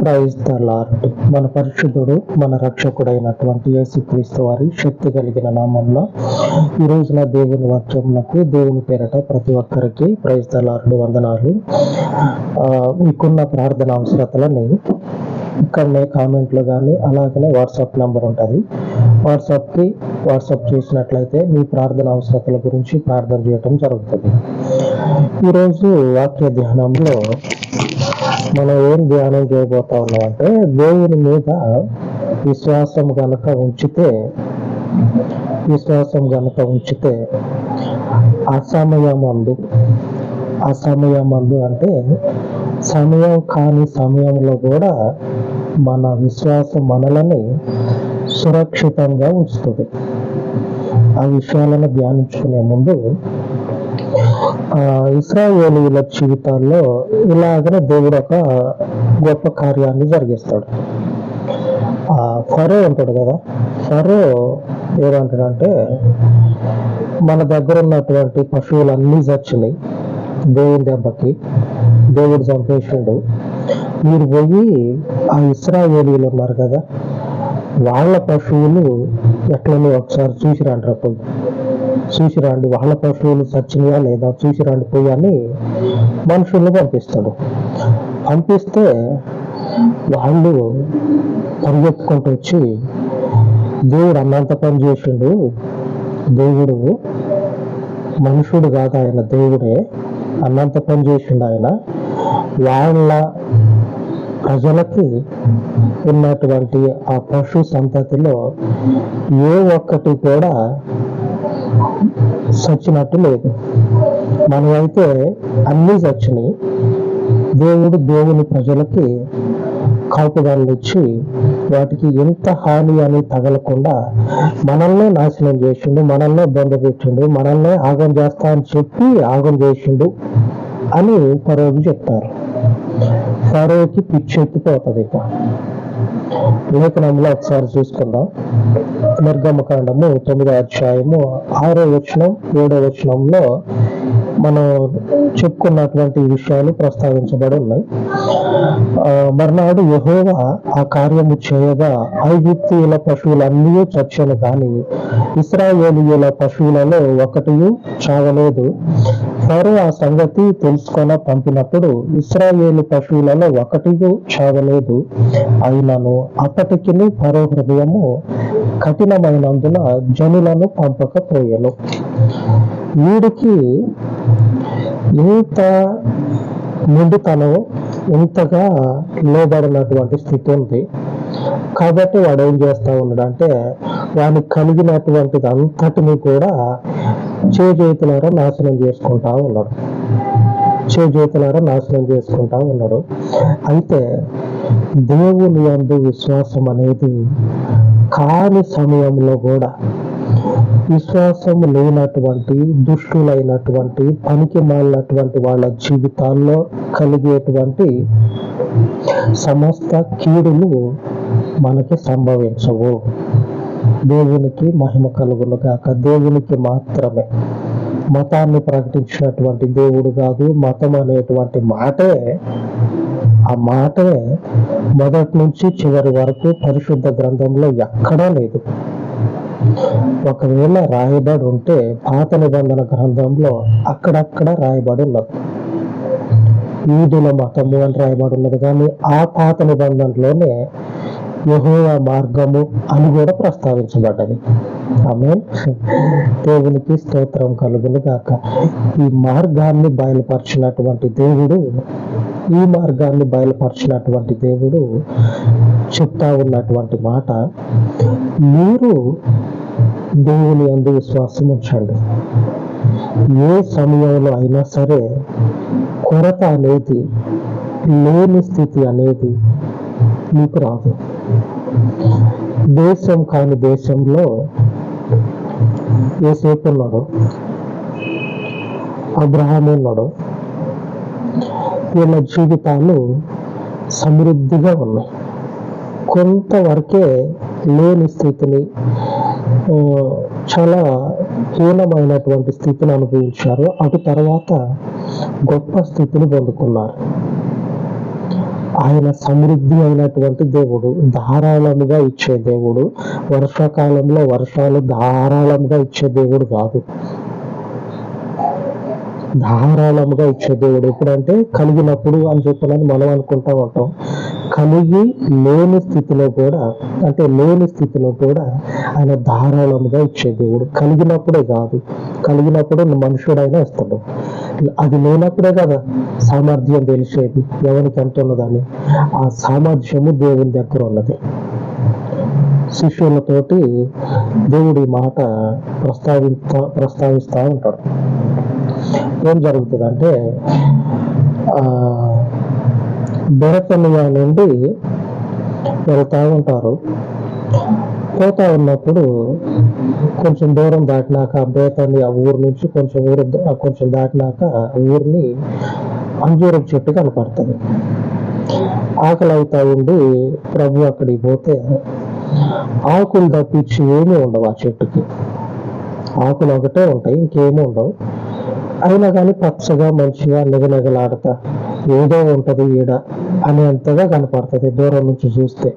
Praise the lord మన పరిశుద్ధుడు మన రక్షకుడైనటువంటి యేసుక్రీస్తు వారి శక్తి కలిగిన నామంలో ఈ రోజున దేవుని వాక్యమునకు దేవుని పేరట ప్రతి ఒక్కరికి ప్రైజ్ ద లార్డ్ వందనాలు మీకున్న ప్రార్థన అవసరతలని ఇక్కడనే కామెంట్లు కానీ అలాగనే వాట్సాప్ నెంబర్ ఉంటుంది. వాట్సాప్కి వాట్సాప్ చేసినట్లయితే మీ ప్రార్థన అవసరతల గురించి ప్రార్థన చేయటం జరుగుతుంది. ఈరోజు వాక్య ధ్యానంలో మనం ఏం ధ్యానం చేయబోతా ఉన్నామంటే దేవుని మీద విశ్వాసం గనక ఉంచితే విశ్వాసం గనక ఉంచితే అసమయమందు అసమయమందు అంటే సమయం కాని సమయంలో కూడా మన విశ్వాసం మనలని సురక్షితంగా ఉంచుతుంది. ఆ విషయాలను ధ్యానించుకునే ముందు ఇస్రాయేలీల జీవితాల్లో ఇలాగనే దేవుడు ఒక గొప్ప కార్యాన్ని జరిగిస్తాడు. ఆ ఫరో ఉంటాడు కదా ఫరో ఏమంటాడంటే మన దగ్గర ఉన్నటువంటి పశువులన్నీ చచ్చినాయి దేవుని దెబ్బకి దేవుడు చంపేసిండు. మీరు పోయి ఆ ఇస్రాయేలీలు ఉన్నారు కదా వాళ్ళ పశువులు ఎట్లనో ఒకసారి చూసి రండి పోయి? చూసి రండి వాళ్ళ పశువులు చచ్చినాయా లేదా? చూసి పోయా పోయి అని మనుషుల్ని పంపిస్తాడు. పంపిస్తే వాళ్ళు పరిగెత్తుకుంటూ వచ్చి దేవుడు అన్నంత పని చేసిండు. దేవుడు మనుషుడు కాదు ఆయన దేవుడే అన్నంత పని చేసిండు ఆయన. వాళ్ళ ప్రజలకి ఉన్నటువంటి ఆ పశు సంతతిలో ఏ ఒక్కటి కూడా చచ్చినట్టు లేదు. మనమైతే అన్నీ చచ్చినాయి దేవుడు దేవుని ప్రజలకి కాపుదాన్ని ఇచ్చి వాటికి ఎంత హాని అని తగలకుండా మనల్నే నాశనం చేసిండు మనల్నే బొంద పెట్టిండు మనల్నే ఆగం చేస్తా అని చెప్పి ఆగం చేసిండు అని ఫరోకి చెప్తారు. ఫరోకి పిచ్చెత్తిపోతుంది ఇక లేఖనంలో ఒకసారి చూసుకుందాం. నిర్గమకాండము తొమ్మిదో అధ్యాయము ఆరో వచనం ఏడో వచనంలో మనం చెప్పుకున్నటువంటి విషయాలు ప్రస్తావించబడి ఉన్నాయి. ఆ, మర్నాడు యహోవా ఆ కార్యము చేయగా ఐగుప్తీయుల పశువులన్నీ చచ్చను కానీ ఇస్రాయేలీయుల పశువులలో ఒకటి చావలేదు. వారు ఆ సంగతి తెలుసుకొని పంపినప్పుడు ఇస్రాయేలు పశువులలో ఒకటి చావలేదు. అయినను అప్పటికి ఫరో హృదయము కఠినమైనందున జనులను పంపకపోయాను. వీడికి ఇంత నిండుతనం ఇంతగా లోబడినటువంటి స్థితి ఉంది. కాబట్టి వాడు ఏం చేస్తా ఉన్నాడంటే వానికి కలిగినటువంటిది అంతటిని కూడా చేజేతులారా నాశనం చేసుకుంటా ఉన్నాడు చేజేతులారా నాశనం చేసుకుంటా ఉన్నాడు అయితే దేవుని అందు విశ్వాసం అనేది కాని సమయంలో కూడా విశ్వాసం లేనటువంటి దుష్టులైనటువంటి పనికి మాలినటువంటి వాళ్ళ జీవితాల్లో కలిగేటువంటి సమస్త కీడులు మనకి సంభవించవు. దేవునికి మహిమ కలుగును గాక. దేవునికి మాత్రమే. మతాన్ని ప్రకటించినటువంటి దేవుడు కాదు మతం అనేటువంటి మాటే. ఆ మాటే మొదటి నుంచి చివరి వరకు పరిశుద్ధ గ్రంథంలో ఎక్కడా లేదు. ఒకవేళ రాయబడి ఉంటే పాత నిబంధన గ్రంథంలో అక్కడక్కడ రాయబడి ఉన్నది. ఈదుల మతము అని రాయబడి ఉన్నది కానీ ఆ పాత నిబంధనలోనే యెహోవా మార్గము అని కూడా ప్రస్తావించబడ్డది. ఆమె దేవునికి స్తోత్రం కలుగును గాక. ఈ మార్గాన్ని బయలుపరిచినటువంటి దేవుడు ఈ మార్గాన్ని బయలుపరిచినటువంటి దేవుడు చెప్తా ఉన్నటువంటి మాట మీరు దేవుని అందు విశ్వాసం ఉంచండి. ఏ సమయంలో అయినా సరే కొరత అనేది లేని స్థితి అనేది మీకు రాదు. దేశం కాని దేశంలో ఏసేపు ఉన్నాడు అబ్రహాం ఉన్నాడు. వీళ్ళ జీవితాలు సమృద్ధిగా ఉన్నాయి. కొంతవరకే లేని స్థితిని చాలా హీనమైనటువంటి స్థితిని అనుభవించారు. అటు తర్వాత గొప్ప స్థితిని పొందుకున్నారు. ఆయన సమృద్ధి అయినటువంటి దేవుడు ధారాళముగా ఇచ్చే దేవుడు వర్షాకాలంలో వర్షాలు ధారాళముగా ఇచ్చే దేవుడు కాదు. ధారాళముగా ఇచ్చే దేవుడు ఎప్పుడంటే కలిగినప్పుడు అని చెప్పాలని మనం అనుకుంటా ఉంటాం. కలిగి లేని స్థితిలో కూడా అంటే లేని స్థితిలో కూడా ఆయన ధారాళముగా ఇచ్చే దేవుడు. కలిగినప్పుడే కాదు. కలిగినప్పుడు మనుషుడైనా ఇస్తాడు అది లేనప్పుడే కదా సామర్థ్యం తెలిసేది. ఎవరికి ఎంత ఉన్నదని? ఆ సామర్థ్యము దేవుని దగ్గర ఉన్నది. శిష్యులతోటి దేవుడి మాట ప్రస్తావిస్తా ప్రస్తావిస్తూ ఉంటాడు. ఏం జరుగుతుందంటే ఆ నుండి వెళ్తా ఉంటారు పోతా ఉన్నప్పుడు కొంచెం దూరం దాటినాక బేతని ఆ ఊరు నుంచి కొంచెం ఊరు కొంచెం దాటినాక ఊరిని అంజూరం చెట్టు కనపడుతుంది. ఆకలి అవుతా ఉండి ప్రభు అక్కడికి పోతే ఆకులు తప్పించి ఏమీ ఉండవు ఆ చెట్టుకి. ఆకులు ఒకటే ఉంటాయి ఇంకేమీ ఉండవు. అయినా కానీ పచ్చగా మంచిగా నిగనిగలాడతా ఏదో ఉంటది ఈడ అనేంతగా కనపడుతుంది దూరం నుంచి చూస్తే.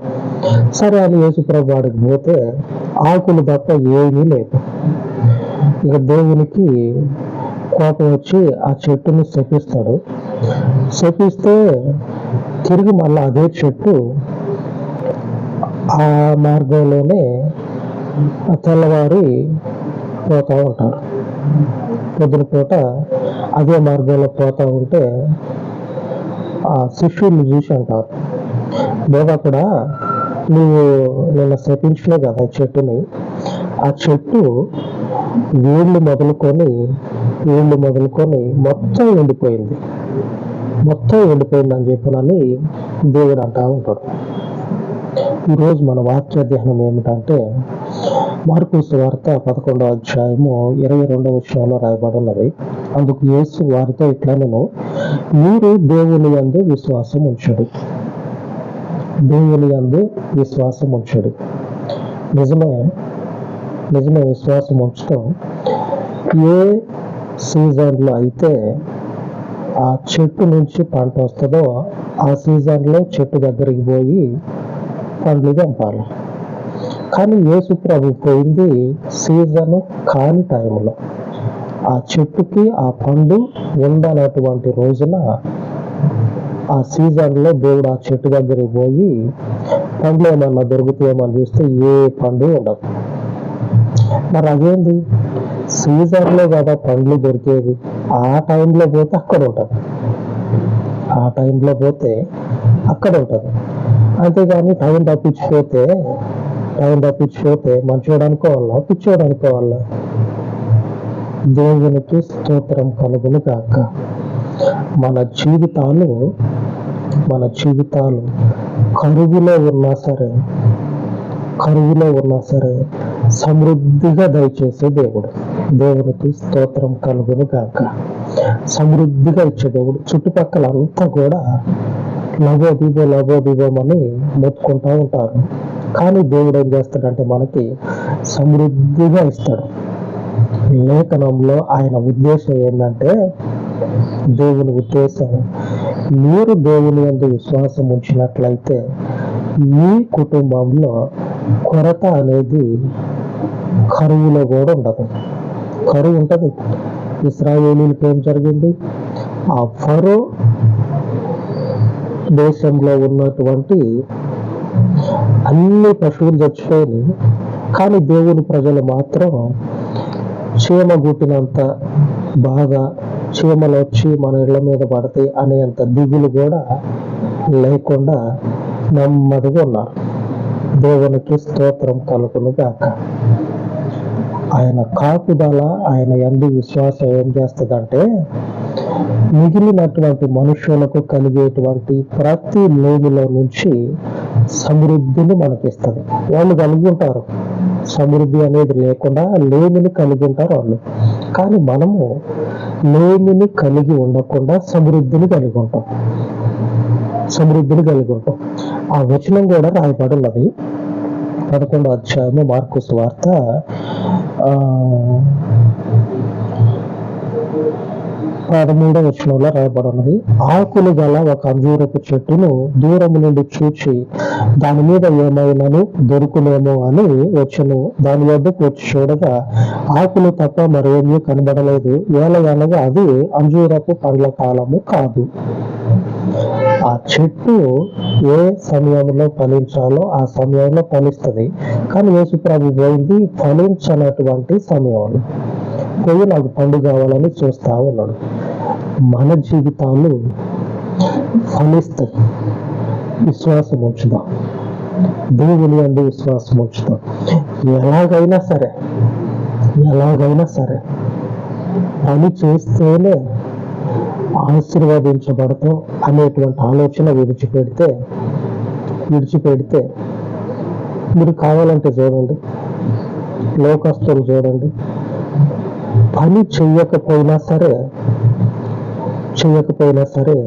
సరే అని యేసుప్రభు వాడికి పోతే ఆకులు తప్ప ఏమీ లేదు. ఇక దేవునికి కోపం వచ్చి ఆ చెట్టుని శపిస్తాడు. శపిస్తే తిరిగి మళ్ళీ అదే చెట్టు ఆ మార్గంలోనే తెల్లవారి పోతూ ఉంటారు. పొద్దున పూట అదే మార్గంలో పోతా ఉంటే ఆ శిష్యుడిని చూసి అంటారు కూడా నువ్వు నిన్న శపించినావు కదా చెట్టుని. ఆ చెట్టు వేళ్ళు మొదలుకొని వేళ్ళు మొదలుకొని మొత్తం ఎండిపోయింది. మొత్తం ఎండిపోయింది అని చెప్పినని దేవుడు అంటా ఉంటాడు. ఈరోజు మన వాక్య ధ్యానం ఏమిటంటే మార్కు వార్త పదకొండో అధ్యాయము ఇరవై రెండవ విషయంలో రాయబడి ఉన్నది అందుకు యేసు వారితో ఇట్లా నేను మీరు దేవుని అందు విశ్వాసం ఉంచుడు. దేవుని అందు విశ్వాసం ఉంచుడు. నిజమే నిజమే విశ్వాసం ఉంచడం ఏ సీజన్లో అయితే ఆ చెట్టు నుంచి పంట వస్తుందో ఆ సీజన్లో చెట్టు దగ్గరికి పోయి పండ్లు తెంపాలి. కానీ యేసు ప్రభు పోయింది సీజన్ కాని టైంలో ఆ చెట్టుకి ఆ పండు ఉండనటువంటి రోజున ఆ సీజన్లో దేవుడు ఆ చెట్టు దగ్గరికి పోయి పండ్లు ఏమన్నా దొరుకుతాయేమని చూస్తే ఏ పండు ఉండదు. మరి అదేంది? సీజన్లో కదా పండ్లు దొరికేది. ఆ టైంలో పోతే అక్కడ ఉంటుంది. ఆ టైంలో పోతే అక్కడ ఉంటుంది. అంతేగాని టైం తప్పించిపోతే టైం తప్పించిపోతే మంచోడు అనుకోవాలా? పిచ్చోడు అనుకోవాలా? దేవునికి స్తోత్రం కలుగును కాక మన జీవితాలు మన జీవితాలు కరువులో ఉన్నా సరే కరువులో ఉన్నా సరే సమృద్ధిగా దయచేసే దేవుడు. దేవునికి స్తోత్రం కలుగును కాక సమృద్ధిగా ఇచ్చే దేవుడు. చుట్టుపక్కల అంతా కూడా లభో దిబో లభో దిబోమని మొత్తుకుంటా ఉంటారు. కానీ దేవుడు ఏం చేస్తాడంటే మనకి సమృద్ధిగా ఇస్తాడు. లేఖనంలో ఆయన ఉద్దేశం ఏంటంటే దేవుని ఉద్దేశం మీరు దేవుని ఎందు విశ్వాసం ఉంచినట్లయితే మీ కుటుంబంలో కొరత అనేది కరువులో కూడా ఉండదు. కరువు ఉంటుంది. ఇస్రాయేలీలకు ఏం జరిగింది? ఆ ఫరో దేశంలో ఉన్నటువంటి అన్ని పశువులు చచ్చిపోయినాయి. కానీ దేవుని ప్రజలు మాత్రం చీమ గుట్టినంత బాగా చీమలు వచ్చి మన ఇళ్ళ మీద పడతాయి అనేంత దిగులు కూడా లేకుండా నెమ్మదిగా ఉన్నారు. దేవునికి స్తోత్రం కలుగును గాక. ఆయన కాపుదల ఆయన ఎందు విశ్వాసం ఏం చేస్తుందంటే మిగిలినటువంటి మనుషులకు కలిగేటువంటి ప్రతి లేమిలో నుంచి సమృద్ధిని మనకిస్తుంది. వాళ్ళు కలిగి ఉంటారు. సమృద్ధి అనేది లేకుండా లేమిని కలిగి ఉంటారు వాళ్ళు. కానీ మనము లేమిని కలిగి ఉండకుండా సమృద్ధిని కలిగి ఉంటాం. సమృద్ధిని కలిగి ఉంటాం. ఆ వచనం కూడా రాయబడి ఉన్నది. పదకొండో అధ్యాయము మార్కు వార్త పదమూడవ వచనంలో రాయబడి ఉన్నది ఆకులు గల ఒక అంజూరపు చెట్టును దూరం నుండి చూచి దాని మీద ఏమైనాను దొరుకునేమో అని వచ్చును. దాని వద్దకు వచ్చి చూడగా ఆకులు తప్ప మరేమీ కనబడలేదు. ఏలయనగా అది అంజూరపు పండ్ల కాలము కాదు. ఆ చెట్టు ఏ సమయంలో ఫలించాలో ఆ సమయంలో ఫలిస్తుంది. కానీ యేసుప్రభు పోయింది ఫలించనటువంటి సమయంలో. పోయి నాకు పండు కావాలని చూస్తా ఉన్నాడు. మన జీవితాలు ఫలిస్తాయి. విశ్వాసం ఉంచుదాం దేవుని అందు విశ్వాసం ఉంచుదాం ఎలాగైనా సరే ఎలాగైనా సరే పని చేస్తేనే ఆశీర్వదించబడతాం అనేటువంటి ఆలోచన విడిచిపెడితే విడిచిపెడితే మీరు కావాలంటే చూడండి లోకస్తులు చూడండి పని చెయ్యకపోయినా సరే చేయకపోయినా సరే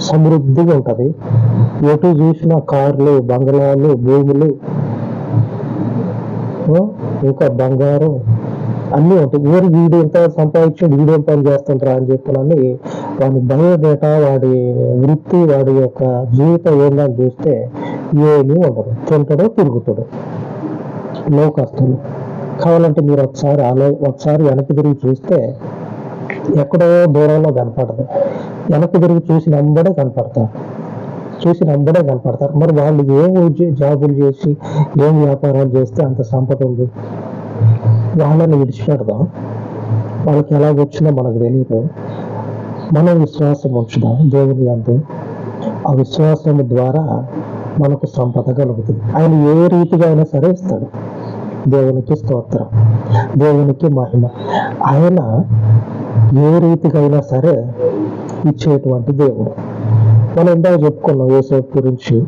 సమృద్ధిగా ఉంటుంది. ఎటు చూసినా కార్లు బంగ్లాలు భూములు ఇంకా బంగారం అన్నీ ఉంటాయి. ఎవరు వీడు ఎంత సంపాదించాడు వీడు ఏం పని చేస్తుంటారా అని చెప్పాలని వాడి బయోడేటా వాడి వృత్తి వాడి యొక్క జీవితం ఏందని చూస్తే ఏమీ ఉండదు. తింటాడో తిరుగుతాడు. లోకస్తులు. కావాలంటే మీరు ఒకసారి ఆలో ఒకసారి వెనక్కి తిరిగి చూస్తే ఎక్కడో దూరంలో కనపడదు. వెనక్కి తిరిగి చూసి నంబడే కనపడతారు. చూసి నంబడే కనపడతారు. మరి వాళ్ళు ఏం జాబులు చేసి ఏం వ్యాపారాలు చేస్తే అంత సంపద ఉంది? వాళ్ళని విడిచిపెడదాం. వాళ్ళకి ఎలా వచ్చిందో మనకు తెలియదు మనం విశ్వాసం ఉంచుదాం దేవుని అందు. ఆ విశ్వాసం ద్వారా మనకు సంపద కలుగుతుంది. ఆయన ఏ రీతిగా అయినా సరే ఇస్తాడు. దేవునికి స్తోత్రం. దేవునికి మహిమ. ఆయన ఏ రీతికైనా సరే ఇచ్చేటువంటి దేవుడు. మనం ఇందాక చెప్పుకున్నాం ఏసేపు గురించి.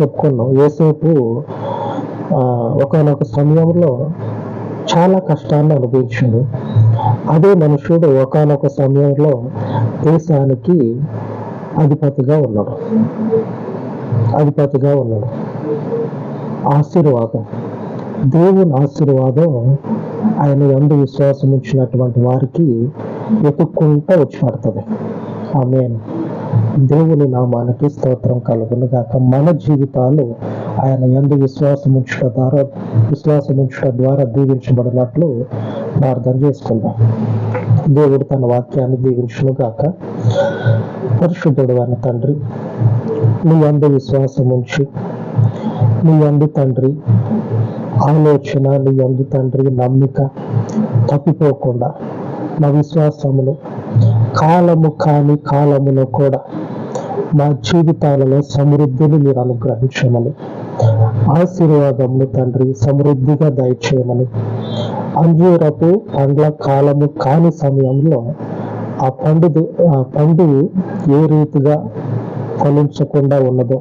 చెప్పుకున్నాం ఏసేపు ఒకనొక ఒకానొక సమయంలో చాలా కష్టాన్ని అనుభవించాడు. అదే మనుషుడు ఒకానొక సమయంలో దేశానికి అధిపతిగా ఉన్నాడు. అధిపతిగా ఉన్నాడు. ఆశీర్వాదం. దేవుని ఆశీర్వాదం ఆయన ఎందు విశ్వాసం ఇచ్చినటువంటి వారికి వెతుక్కుంటూ వచ్చి పడుతుంది ఆమె దేవుని నామానికి స్తోత్రం కలుగును గాక మన జీవితాలు ఆయన ఎందు విశ్వాసం ఉంచడం ద్వారా విశ్వాసం ఉంచడం ద్వారా దీవించబడినట్లు ప్రార్థన చేసుకుందాం. దేవుడు తన వాక్యాన్ని దీవించును గాక పరిశుద్ధుడు అయిన తండ్రి నీ అందు విశ్వాసం ఉంచి నీ అందు తండ్రి ఆలోచన నీ అందు తండ్రి నమ్మిక తప్పిపోకుండా మా విశ్వాసమును కాలము కాని కాలములో కూడా మా జీవితాలలో సమృద్ధిని మీరు అనుగ్రహించమని ఆశీర్వాదములు తండ్రి సమృద్ధిగా దయచేయమని. అంజూరపు పండ్ల కాలము కాని సమయంలో ఆ పండు ఆ పండు ఏ రీతిగా ఫలించకుండా ఉన్నదో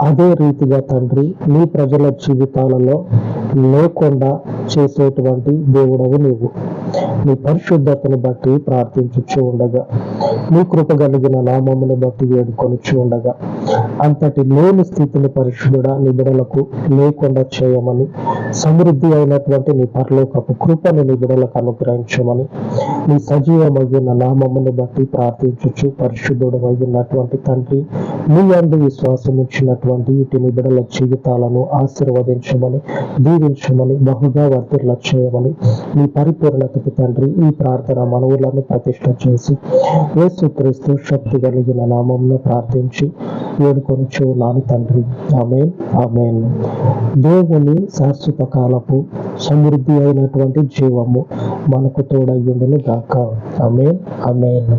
అదే రీతిగా తండ్రి నీ ప్రజల జీవితాలలో లేకుండా చేసేటువంటి దేవుడవు నీవు. నీ పరిశుద్ధతను బట్టి ప్రార్థించుచు ఉండగా నీ కృప కలిగిన నామమును బట్టి వేడుకొనిచ్చు ఉండగా అంతటి లేని స్థితిని పరిశుద్ధుడా నీ బిడలకు లేకుండా చేయమని సమృద్ధి అయినటువంటి నీ పరలోకపు కృపను నీ బిడలకు అనుగ్రహించమని నీ సజీవమగిన నామమును బట్టి ప్రార్థించుచు పరిశుద్ధుడు అయినటువంటి తండ్రి నీ అందు విశ్వాసం ఇచ్చినటువంటి ఇటు నీ బిడల జీవితాలను ఆశీర్వదించమని దీవించమని బహుగా వర్తిర్ల చేయమని నీ పరిపూర్ణత పరిపూర్ణతకు తండ్రి ఈ ప్రార్థన మనవులను ప్రతిష్ట చేసి యేసుక్రీస్తు శక్తి కలిగిన నామంలో ప్రార్థించి వేడుకొనుచు నాని తండ్రి. Amen amen. దేవుని శాశ్వత కాలపు సమృద్ధి అయినటువంటి జీవము మనకు తోడయ్యుండును గాక. Amen amen.